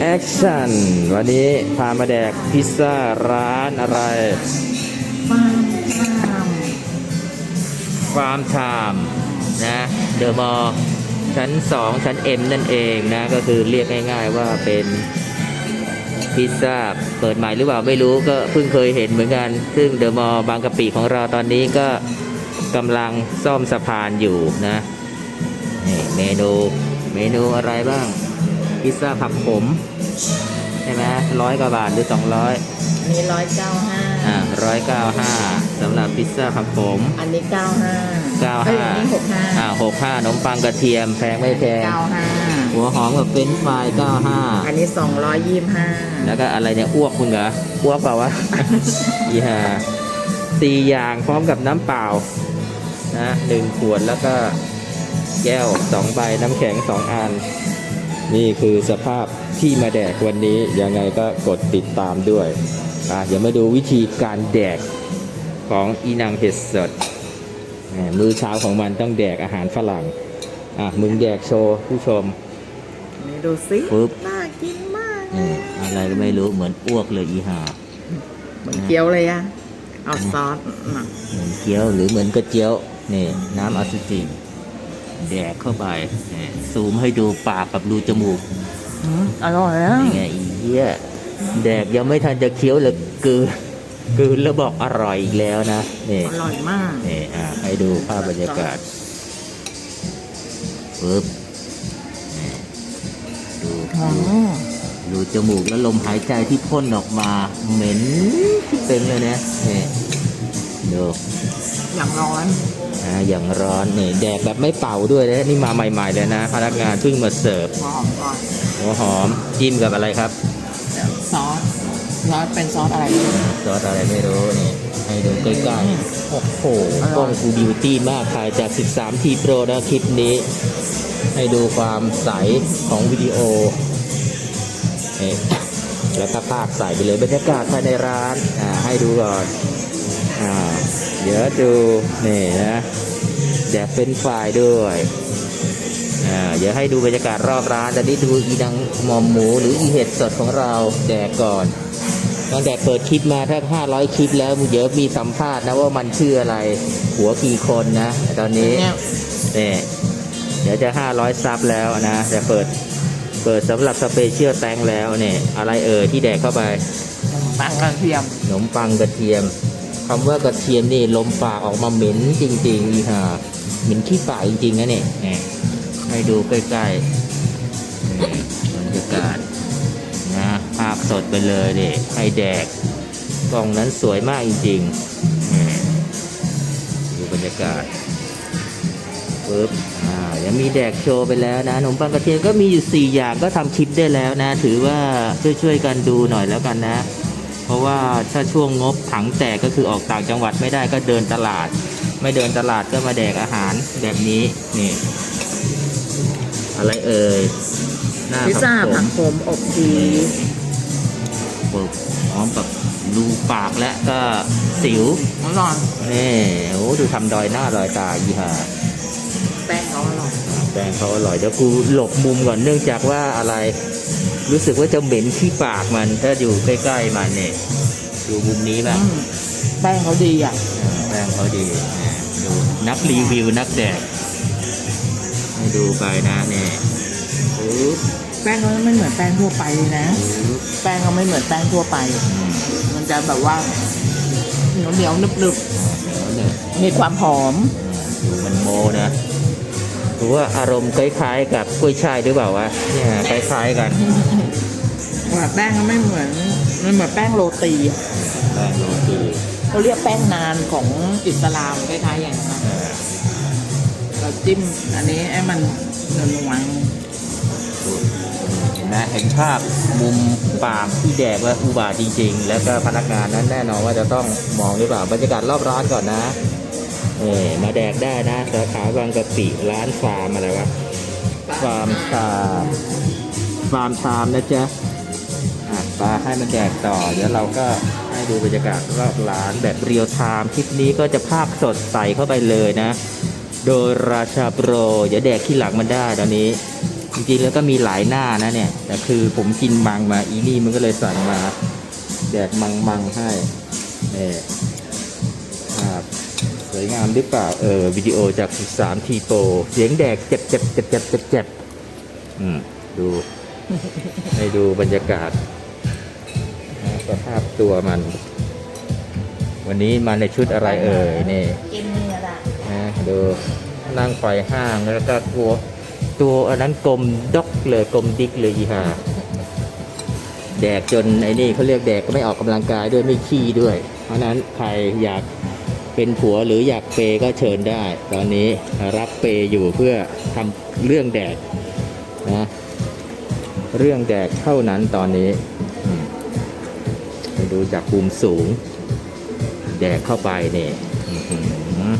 แอคชั่นวันนี้พามาแดกพิซซ่าร้านอะไรฟาร์มฟามฟาร์มไทม์นะเดอะมอลชั้น 2 ชั้น M นั่นเองนะ ก็คือเรียกง่ายๆว่าเป็นพิซซ่าเปิดใหม่หรือเปล่าไม่รู้ก็เพิ่งเคยเห็นเหมือนกัน ซึ่งเดอะมอลบางกะปิของเราตอนนี้ก็กำลังซ่อมสะพานอยู่นะนี่เมนูเมนูอะไรบ้าง พิซซ่าผักขมใช่ไหมร้อยกว่าบาทหรือ200อันนี้ร้อยเก้าห้าอ่าร้อยเก้าห้าสำหรับพิซซ่าผักขมอันนี้เก้าห้าเก้าห้าอันนี้หกห้าอ่าหกห้าขนมปังกระเทียมแพงไม่แพงเก้าห้าหัวหอมกับเฟรนช์ฟรายเก้าห้าอันนี้สองร้อยยี่ห้าแล้วก็อะไรเนี่ยอ้วกมึงเหรออ้วกเปล่าวะอีห่าสี่อย่างพร้อมกับน้ำเปล่านะหนึ่งขวดแล้วก็แก้วสองใบน้ำแข็งสองอัน นี่คือสภาพที่มาแดกวันนี้ยังไงก็กดติดตามด้วยอะเดี๋ยวมาดูวิธีการแดกของอีนางเห็ดสดแหมมื้อเช้าของมันต้องแดกอาหารฝรั่งอะมึงแดกโชว์ผู้ชมนี่ดูสิปึ๊บน่ากินมากอืมอะไรก็ไม่รู้เหมือนอ้วกเลยอีห่าเหมือนเกี๊ยวเลยอะเอาซอสมาเหมือนเกี๊ยวหรือเหมือนกระเจียวนี่น้ำอสุจิ แดกเข้าไปนี่ซูมให้ดูปากกับรูจมูกอืมอร่อยนะนี่ไงอีเหี้ยแดกยังไม่ทันจะเคี้ยวเลยกืนกืนแล้วบอกอร่อยอีกแล้วนะนี่อร่อยมากนี่อะให้ดูภาพบรรยากาศปึ๊บนี่ดูหอมดูจมูกแล้วลมหายใจที่พ่นออกมาเหม็นที่เป็นเลยนะนี่ดูอย่างร้อน อ่าอย่างร้อนนี่แดกแบบไม่เป่าด้วยนะนี่มาใหม่ๆเลยนะ พนักงานเพิ่งมาเสิร์ฟหอมก่อนหัวหอมจิ้มกับอะไรครับ ซอสซอสเป็นซอสอะไรซอสอะไรไม่รู้นี่ให้ดูใกล้ๆโอ้โหกล้องกูบิวตี้มากถ่ายจาก 13 ทีโปรนะคลิปนี้ ให้ดูความใสของวิดีโอนี่แล้วก็ภาพใส่ไปเลยบรรยากาศภายในร้านอ่าให้ดูก่อนอ่า เดี๋ยวดูนี่นะแดกเป็นฝ่ายด้วยอ่าเดี๋ยวให้ดูบรรยากาศรอบร้านแต่นี่ดูอีดังหมอมหมูหรืออีเห็ดสดของเราแดกก่อนตั้งแต่เปิดคลิปมาแทบ500คลิปแล้วเดี๋ยวมีสัมภาษณ์นะว่ามันชื่ออะไร หัวกี่คนนะ ตอนนี้เนี่ยเนี่ยเดี๋ยวจะ500ซับแล้วนะจะเปิดเปิดสำหรับสเปเชียลแตงแล้วเนี่ยอะไรเอ่ยที่แดกเข้าไป ปังกระเทียมขนมปังกระเทียม คำว่ากระเทียมนี่ลมปากออกมาเหม็นจริงๆอีห่าเหม็นขี้ปากจริงๆนะเนี่ยให้ดูใกล้ๆบรรยากาศนะภาพสดไปเลยเด็ให้แดกกล้องนั้นสวยมากจริงๆดูบรรยากาศปึ๊บอ่ายังมีแดกโชว์ไปแล้วนะขนมปังกระเทียมก็มีอยู่ 4 อย่างก็ทำคลิปได้แล้วนะ ถือว่าช่วยๆกันดูหน่อยแล้วกันนะ เพราะว่าถ้าช่วงงบถังแตกก็คือออกต่างจังหวัดไม่ได้ก็เดินตลาด ไม่เดินตลาดก็มาแดกอาหารแบบนี้นี่อะไรเอ่ยหน้าพิซซ่าผัผักกผมโขมอบชีสปึ๊บพร้อมกับรูปากและก็สิวอร่อยนี่โอ้ดูทำดอยหน้าดอยตาอีห่าแป้งเขาอร่อยแป้งเขาอร่อยเดี๋ยวกูหลบมุมก่อนเนื่องจากว่าอะไร รู้สึกว่าจะเหม็นที่ปากมันถ้าอยู่ใกล้ๆมันเนี่ยดูมุมนี้แบบอืมแป้งเขาดีอะอ่าแป้งเขาดีนะดูนักรีวิวนักแดกให้ดูไปนะเนี่ยปึ๊บแป้งเขาไม่เหมือนแป้งทั่วไปเลยนะปึ๊บแป้งเขาไม่เหมือนแป้งทั่วไปอืมมันจะแบบว่าเหนียวเหนียวๆนึบนึบอ่าเดี๋ยวเนี่ยๆมีความหอมอ่าดูมันโมนะ ถือว่าอารมณ์คล้ายๆ กับกล้วยช่ายหรือเปล่าวะเนี่ยคล้ายๆกันว่าแป้งเขาไม่เหมือนมันเหมือนแป้งโรตีอะแป้งโรตีเขาเรียกแป้งนานของอิสลามคล้ายๆอย่างนั้นอ่าเราจิ้มอันนี้ให้มันนวลเห็นไหมเห็นภาพมุมปากที่แดกว่าอุบาทจริงๆ แล้วก็พนักงานนั้นแน่นอนว่าจะต้องมองหรือเปล่าบรรยากาศรอบร้านก่อนนะ เออมาแดกได้นะสาขาบางกะปิร้านฟาร์มอะไรวะฟาร์มชาฟาร์มชามนะจ๊ะอะปลาให้มันแดกต่อ เดี๋ยวเราก็ให้ดูบรรยากาศรอบร้านแบบเรียลไทม์คลิปนี้ก็จะภาพสดใสเข้าไปเลยนะ โดยราชาโปรอย่าแดกขี้หลังมันได้ตอนนี้ จริงๆแล้วก็มีหลายหน้านะเนี่ย แต่คือผมกินมังมาอีนี่มันก็เลยสั่งมา แดกมังมังให้เนี่ย สวยงามหรือเปล่า เออวิดีโอจาก 13 ทีโปรเสียงแดกเจ็บเจ็บเจ็บเจ็บเจ็บเจ็บอืม ดู ให้ดูบรรยากาศนะสภาพตัวมัน วันนี้มาในชุดอะไรเอ่ยนี่กินเนื้อละนะดูนั่งไฟห้างแล้วก็ตัว ตัวอันนั้นกลมด็อกเลยกลมดิกเลยอีห่าแดกจนไอ้นี่เขาเรียกแดกก็ไม่ออกกำลังกายด้วยไม่ขี้ด้วย เพราะฉะนั้นใครอยาก เป็นผัวหรืออยากเปย์ก็เชิญได้ ตอนนี้รับเปย์อยู่เพื่อทำเรื่องแดกนะเรื่องแดกเท่านั้นตอนนี้อืมไปดูจากภูมิสูง แดกเข้าไปเนี่ยอื้อหือ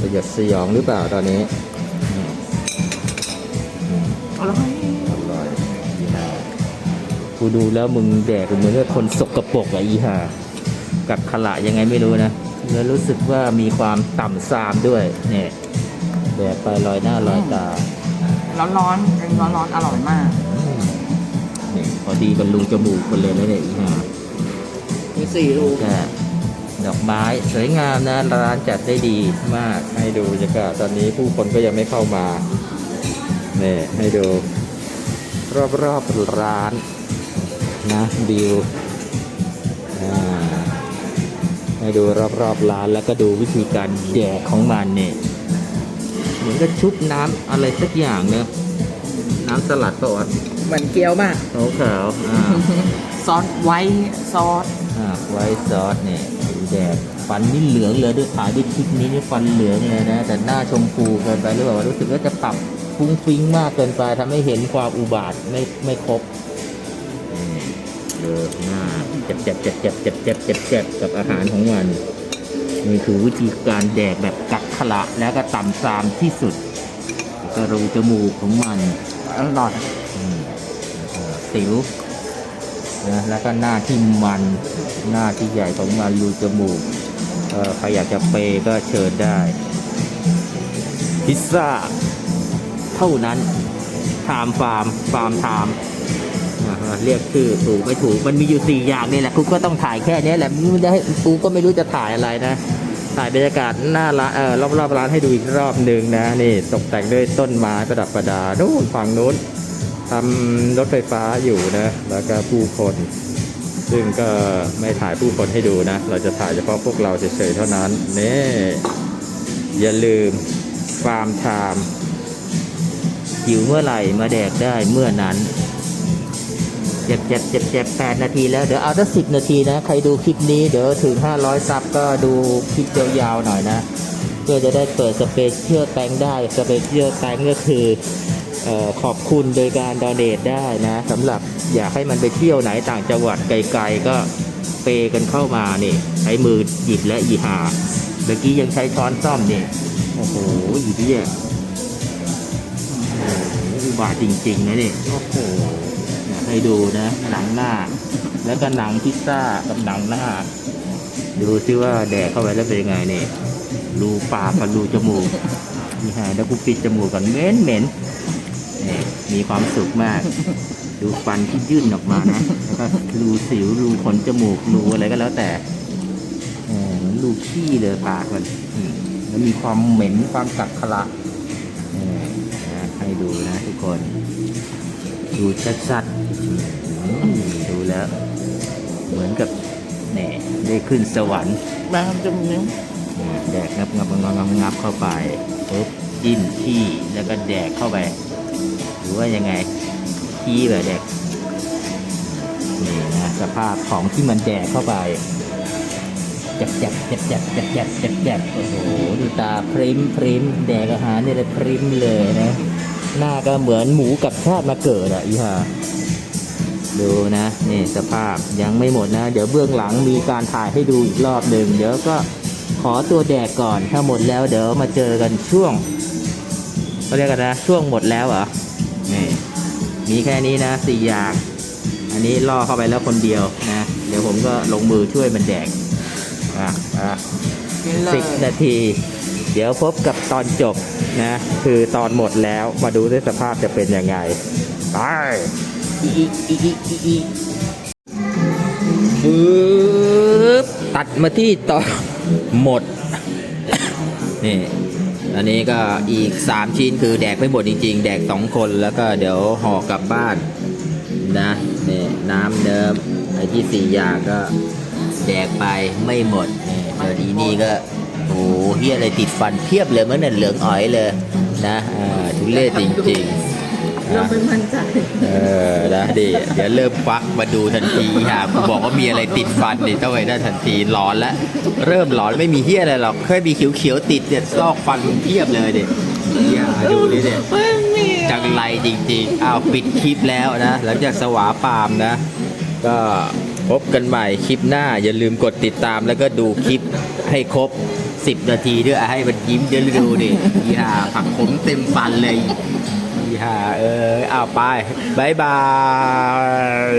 สยดสยองหรือเปล่าตอนนี้อืมอร่อยอร่อยอีห่ากูดูแล้วมึงแดกเหมือนกับคนสกปรกอะอีห่ากับขละยังไงไม่รู้นะ แล้วรู้สึกว่ามีความต่ำซามด้วยเนี่ยแดกไปลอยหน้าลอยตา ร้อนๆเป็นร้อนๆอร่อยมากอืมนี่พอดีบรรลุงจมูกคนเลยนะเนี่ยอีห่ามีสี่ลูกแค่ดอกไม้สวยงามนะร้านจัดได้ดีมากให้ดูบรรยากาศตอนนี้ผู้คนก็ยังไม่เข้ามาเนี่ยให้ดู รอบๆร้านนะวิว ให้ดูรอบๆร้านแล้วก็ดูวิธีการแดกของมันเนี่ยเหมือนกับชุบน้ำอะไรสักอย่างเนอะน้ำสลัดปะวะเหมือนเกี๊ยวมากขาวๆอ่าซอสไว้ซอสอ่าไวท์ซอสเนี่ยดูแดดฟันนี่เหลืองเลยด้วยถ่ายด้วยคลิปนี้นี่ฟันเหลืองเลยนะ แต่หน้าชมพูเกินไปหรือเปล่ารู้สึกว่าจะปรับฟุ้งฟิ้งมากเกินไปทำให้เห็นความอุบาทไม่ไม่ครบอืมเดือ หน้าเจ็บเจ็บเจ็บเจ็บเจ็บเจ็บเจ็บเจ็บกับอาหารของมันนี่คือวิธีการแดกแบบกักขละแล้วก็ต่ำซามที่สุดแล้วก็รูจมูกของมันอร่อยสิวนะแล้วก็หน้าที่มันหน้าที่ใหญ่ของมันรูจมูกใครอยากจะเปย์ก็เชิญได้ พิซซ่า เท่านั้นไทม์ฟาร์มฟาร์มไทม์ เรียกชื่อถูกไม่ถูก มันมีอยู่สี่อย่างนี่แหละกูก็ต้องถ่ายแค่นี้แหละมึงจะให้กูก็ไม่รู้จะถ่ายอะไรนะ ถ่ายบรรยากาศหน้าร้านเออรอบๆร้านให้ดูอีกรอบหนึ่งนะนี่ตกแต่งด้วยต้นไม้ประดับประดานู่นฝั่งนู้นทำรถไฟฟ้าอยู่นะแล้วก็ผู้คนซึ่งก็ไม่ถ่ายผู้คนให้ดูนะ เราจะถ่ายเฉพาะพวกเราเฉยๆเท่านั้นนี่อย่าลืมฟาร์มไทม์หิวเมื่อไหร่มาแดกได้เมื่อนั้น เจ็บเจ็บเจ็บเจ็บแปดนาทีแล้ว เดี๋ยวเอาตั้งสิบนาทีนะ ใครดูคลิปนี้เดี๋ยวถึงห้าร้อยซับก็ดูคลิปยาวๆหน่อยนะ เพื่อจะได้เปิดสเปเชียลแตงได้สเปเชียลแตงก็คือออขอบคุณโดยการดอนเนทได้นะสำหรับอยากให้มันไปเที่ยวไหนต่างจังหวัดไกลๆก็เปกันเข้ามานี่ใช้มือหยิบและอีหาเมื่อกี้ยังใช้ช้อนซ่อมนี่โอ้โหอีเดียโอ้โหอุบาทจริงๆนะนี่โอ้โห ให้ดูนะ หนังหน้า แล้วก็หนังพิซซ่ากับหนังหน้า ดูซิว่าแดกเข้าไปแล้วเป็นยังไงเนี่ยรูปากกับรูจมูกนี่ฮะแล้วกูปิดจมูกก่อนเหม็นเหม็นนี่มีความสุขมาก ดูฟันที่ยื่นออกมานะแล้วก็รูสิวรูขนจมูกรูอะไรก็แล้วแต่เออเหมือนรูขี้เลยปากมันอืมแล้วมีความเหม็นความกัดขละเออนะให้ดูนะทุกคน ดูชัดๆอืมดูแล้ว เหมือนกับแหน่ได้ขึ้นสวรรค์แบงค์จะนิ้วอืมแดกงับงับงับงับงับเข้าไปปุ๊บจิ้มขี้แล้วก็แดกเข้าไป หรือว่ายังไงขี้แบบแดกนี่นะสภาพของที่มันแดกเข้าไปจับจับจับจับจับจับจับจับโอ้โหดูตาพริมพริมแดกอาหารเนี่ยเลยพริมเลยนะ หน้าก็เหมือนหมูกับชาติมาเกิดอะอีห่าดูนะนี่สภาพยังไม่หมดนะ เดี๋ยวเบื้องหลังมีการถ่ายให้ดูอีกรอบหนึ่งเดี๋ยวก็ขอตัวแดกก่อนถ้าหมดแล้วเดี๋ยวมาเจอกันช่วงเขาเรียกกันนะช่วงหมดแล้วเหรอนี่มีแค่นี้นะสี่อย่าง อันนี้ล่อเข้าไปแล้วคนเดียวนะเดี๋ยวผมก็ลงมือช่วยมันแดกอะอะสิบนาที เดี๋ยวพบกับตอนจบนะ คือตอนหมดแล้วมาดูด้วยสภาพจะเป็นยังไง ไปอีอีอีอีอีปึ๊บตัดมาที่ตอนหมด นี่อันนี้ก็อีก 3 ชิ้นคือแดกไม่หมดจริง ๆ แดก 2 คนแล้วก็เดี๋ยวห่อกลับบ้านนะนี่น้ำเดิมไอ้ที่สี่อย่างก็แดกไปไม่หมดนี่เดี๋ยวอีนี่ก็ โอ้โหเฮียอะไรติดฟันเพียบเลยมันน่ะเหลืองอ๋อยเลยนะอ่าทุเรศจริงๆเรานะไม่มั่นใจเออนะดิเดี๋ยวเริ่มควักมาดูทันทีฮะกูบอกว่ามีอะไรติดฟันดิต้องไปได้ทันทีหลอนแล้วเริ่มหลอนไม่มีเฮียอะไรหรอกแค่มีเขียวๆติดเนี่ยซอกฟันเพียบเลยดิเฮียดูดิเนี่ยไม่มีจังไรจริงๆอ้าวปิดคลิปแล้วนะหลังจากสวาปามนะ ก็ พบกันใหม่คลิปหน้า อย่าลืมกดติดตามแล้วก็ดูคลิปให้ครบ 10 นาทีด้วยให้มันยิ้มเดี๋ยวดูดิอีห่าผักขมเต็มฟันเลยอีห่าเออเอาไปบายบาย